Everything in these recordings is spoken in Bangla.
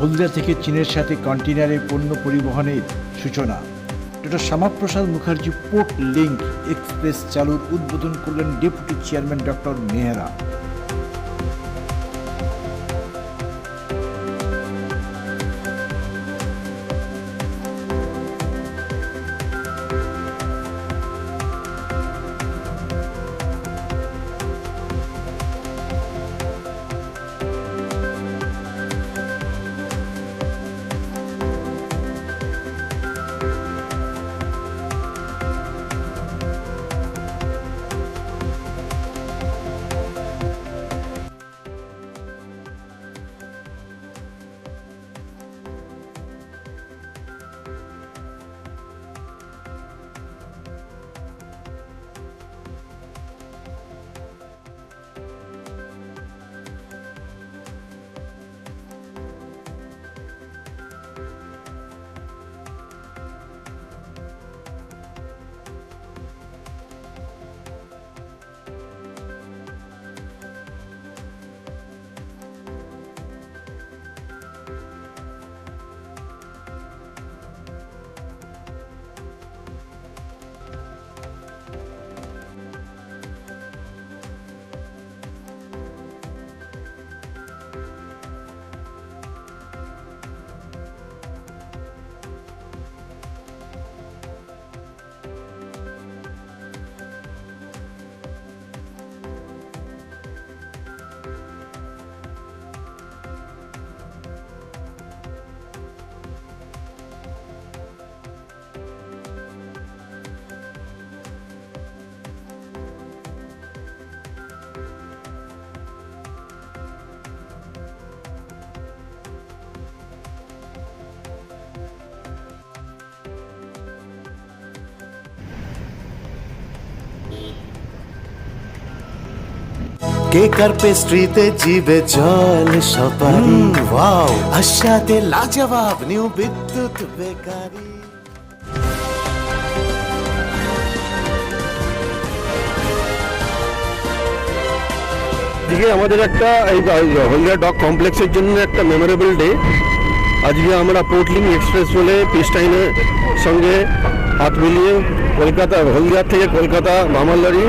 হলদিয়া থেকে চীনের সাথে কন্টেনারে পণ্য পরিবহনের সূচনা। Doctor Shyamaprasad Mukherjee port link express চালুর উদ্বোধন করলেন deputy chairman doctor Mehra. Cake আর পেস্ট্রিতে জিবে জল সপারি ওয়াও। আশাতে লাজবাব নিউ বিদ্যুৎ বেকারি। আজকে আমাদের একটা এই হলদিয়া ডক কমপ্লেক্সের জন্য একটা মেমোরেবল ডে আজকে আমরা পোর্টলিং এক্সপ্রেস বলে পিস্টাইনের সঙ্গে হাত মিলিয়ে কলকাতা হলদিয়ার থেকে কলকাতা মামাল্লারি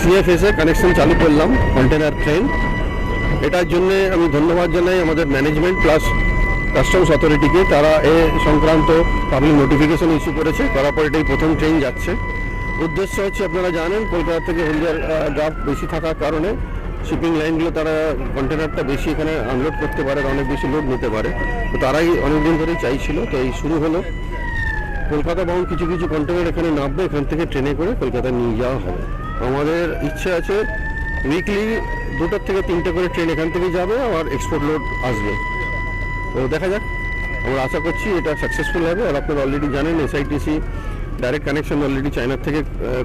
সিএফএসে কানেকশন চালু করলাম কন্টেনার ট্রেন এটার জন্য আমি ধন্যবাদ জানাই আমাদের ম্যানেজমেন্ট প্লাস কাস্টমস অথরিটিকে তারা এ সংক্রান্ত পাবলিক নোটিফিকেশন ইস্যু করেছে। করার পর এটাই প্রথম ট্রেন যাচ্ছে। উদ্দেশ্য হচ্ছে, আপনারা জানেন, কলকাতা থেকে হলদিয়ার ড্রাফট বেশি থাকার কারণে শিপিং লাইনগুলো তারা কন্টেনারটা বেশি এখানে আনলোড করতে পারে অনেক বেশি লোড নিতে পারে। তো তারাই অনেকদিন ধরেই চাইছিল, তো এই শুরু হলো। কলকাতা বাউন্ড কিছু কিছু কন্টেনার এখানে নামবে, এখান থেকে ট্রেনে করে কলকাতা নিয়ে যাওয়া হবে। আমাদের ইচ্ছে আছে উইকলি দুটোর থেকে তিনটে করে ট্রেন এখান থেকে যাবে আর এক্সপোর্ট লোড আসবে। তো দেখা যাক, আমরা আশা করছি এটা সাকসেসফুল হবে আর আপনারা অলরেডি জানেন এসআইটিসি ডাইরেক্ট কানেকশন অলরেডি চায়নার থেকে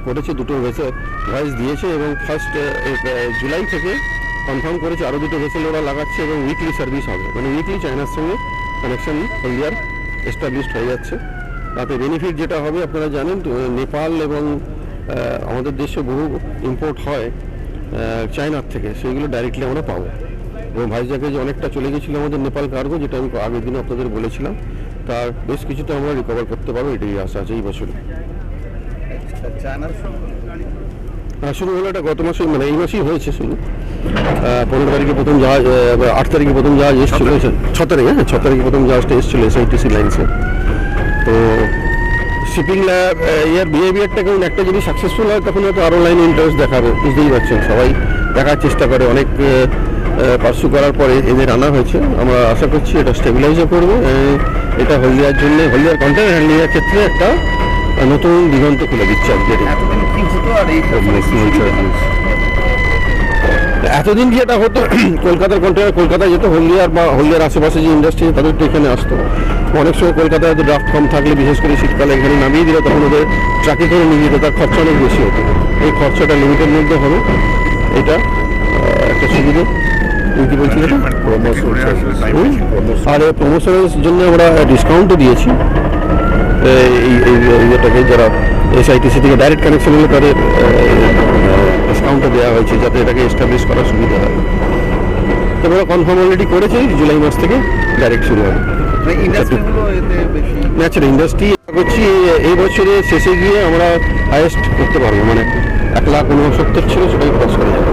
করেছে, দুটো ভেসেল ভয়েস দিয়েছে এবং ফার্স্ট জুলাই থেকে কনফার্ম করেছে আরও দুটো ভেসেল ওরা লাগাচ্ছে এবং উইকলি সার্ভিস হবে। মানে উইকলি চায়নার সঙ্গে কানেকশন হলদিয়ার এস্টাবলিশড হয়ে যাচ্ছে। তাতে বেনিফিট যেটা হবে, আপনারা জানেন নেপাল এবং আমাদের দেশে বহু ইম্পোর্ট হয় চায়নার থেকে। সেইগুলো ডাইরেক্টলি আমরা পাবো। এবং ভাইজাকে যে অনেকটা চলে গেছিল আমাদের নেপাল কার্গো যেটা আমি আগের দিনে আপনাদের বলেছিলাম তার বেশ কিছুটা আমরা রিকভার করতে পারব এটাই আশা আছে এই বছরে। হ্যাঁ শুরু হলো এটা গত মাসে মানে এই মাসেই হয়েছে শুরু পনেরো তারিখে প্রথম জাহাজ আট তারিখে প্রথম জাহাজ এসেছিল। ছ তারিখে হ্যাঁ ছ তারিখে প্রথম জাহাজটা এসেছিল এসআইটিসি লাইন্সে তো শিপিং ইয়ার বিহেভিয়ারটা কেমন? একটা যদি সাকসেসফুল হয় তখন হয়তো আরও লাইন ইন্টারেস্ট দেখাবে। বুঝতেই পারছেন সবাই দেখার চেষ্টা করে। অনেক পার্সু করার পরে এদের আনা হয়েছে আমরা আশা করছি এটা স্টেবিলাইজও করবে। এটা হলদিয়ার জন্য হলদিয়ার কন্টেন্ট হ্যান্ডলিংয়ের ক্ষেত্রে একটা নতুন দিগন্ত খুলে দিচ্ছে আর এই। এতদিন যেটা হতো কলকাতার কন্টেনার কলকাতায় যেত হলদিয়ার বা হলদিয়ার আশেপাশে যে ইন্ডাস্ট্রি তাদের তো এখানে আসতো অনেক সময় কলকাতায় হয়তো ড্রাফট কম থাকলে বিশেষ করে শীতকালে এখানে নামিয়ে দিলে তখন ওদের ট্রাকে করে নিয়ে যেত তার খরচা অনেক বেশি হতো এই খরচাটা লিমিটের মধ্যে হবে এটা একটা সুবিধে কি বলছিলে আর প্রমোশনের জন্য আমরা ডিসকাউন্টও দিয়েছি এই এই ইয়েটাকে যারা এসআইটিসি থেকে ডাইরেক্ট কানেকশন হলে তাদের ডিসকাউন্টও দেওয়া হয়েছে যাতে এটাকে এস্টাবলিশ করার সুবিধা হয়। তো আমরা কনফার্ম অলরেডি করেছি জুলাই মাস থেকে ডাইরেক্ট শুরু হবে। ন্যাচারাল ইন্ডাস্ট্রি করছি এই বছরের শেষে গিয়ে আমরা হায়েস্ট করতে পারব মানে এক লাখ উনসত্তর ছিল সেটাই ক্রস করে যাবে।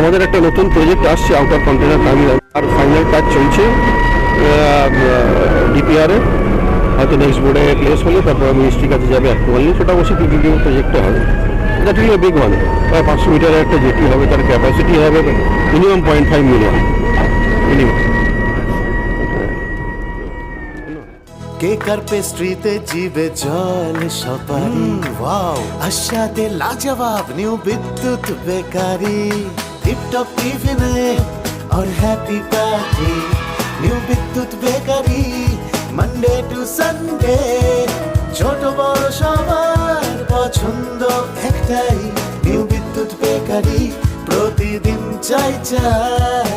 আমাদের একটা নতুন প্রজেক্ট আসছে আউটার কন্টেনার টার্মিনাল আর ফাইনাল কাজ চলছে ডিপিআরে হয়তো নেক্সট বোর্ডে প্লেস হলে তারপর মিনিস্ট্রির কাছে যাবে অ্যাপ্রুভাল নিয়ে সেটা অবশ্যই পিপিডিও প্রজেক্টে হবে। দ্যাট উইল বিগ ওয়ান প্রায় পাঁচশো মিটারের একটা জেটি হবে তার ক্যাপাসিটি হবে minimum point five million minimum কেকার পেস্ট্রিতে জিবে জল সপারি ওয়াও আশাতে লাজবাব নিউ বিদ্যুৎ বেকারি টিপটপ টিফিনে और happy party New Bidyut Bakery Monday to Sunday ছোট বড় সবার পছন্দ একটাই নিউ বিদ্যুৎ বেকারি প্রতিদিন চাই চাই।